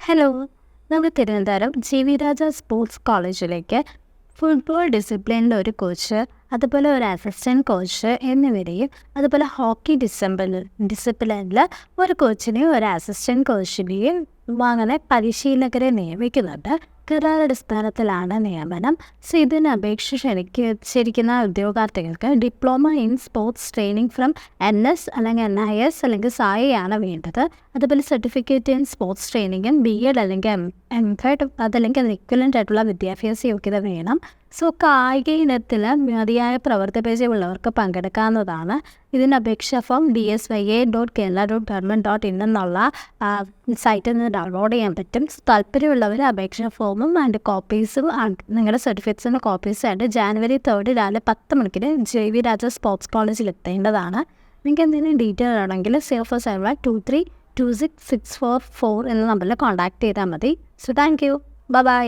Hello നമുക്ക് Thiruvananthapuram G V Raja sports കോളേജിലേക്ക് football ഡിസിപ്ലിന്റെ ഒരു കോച്ച് അതുപോലെ ഒരു അസിസ്റ്റന്റ് കോച്ച് എന്നിവരെയും അതുപോലെ ഹോക്കി ഡിസംബിൾ ഡിസിപ്ലിനിൽ ഒരു കോച്ചിനെയും ഒരു അസിസ്റ്റന്റ് കോച്ചിനെയും അങ്ങനെ പരിശീലകരെ നിയമിക്കുന്നുണ്ട്. കരാറടിസ്ഥാനത്തിലാണ് നിയമനം. സോ ഇതിനപേക്ഷ ക്ഷണിക്ക് ക്ഷണിക്കുന്ന ഉദ്യോഗാർത്ഥികൾക്ക് diploma in sports training from N S അല്ലെങ്കിൽ എൻ ഐ എസ് അല്ലെങ്കിൽ സായയാണ് വേണ്ടത്. അതുപോലെ സർട്ടിഫിക്കറ്റ് ഇൻ സ്പോർട്സ് ട്രെയിനിങ്ങും ബി എഡ് അല്ലെങ്കിൽ എം എം ഫെഡ് അതല്ലെങ്കിൽ അതിന് ഇക്വലന്റ് ആയിട്ടുള്ള വിദ്യാഭ്യാസ യോഗ്യത വേണം. സോ കായിക ഇനത്തിൽ മതിയായ പ്രവർത്തി പരിചയമുള്ളവർക്ക് പങ്കെടുക്കാവുന്നതാണ്. ഇതിന് അപേക്ഷ form D S Y A dot Kerala dot government dot in എന്നുള്ള സൈറ്റിൽ നിന്ന് ഡൗൺലോഡ് ചെയ്യാൻ പറ്റും. താല്പര്യമുള്ളവർ അപേക്ഷ ഫോമും ആൻഡ് കോപ്പീസും നിങ്ങളുടെ സർട്ടിഫിക്കറ്റ്സിന്റെ കോപ്പീസ് ആയിട്ട് ജാനുവരി തേർഡ് രാവിലെ പത്ത് മണിക്ക് ജെ വി രാജ സ്പോർട്സ് കോളേജിൽ എത്തേണ്ടതാണ്. നിങ്ങൾക്ക് എന്തെങ്കിലും ഡീറ്റെയിൽ ആണെങ്കിൽ zero four seven two three two six six four four എന്ന നമ്പറിൽ കോൺടാക്ട് ചെയ്താൽ മതി. So thank you by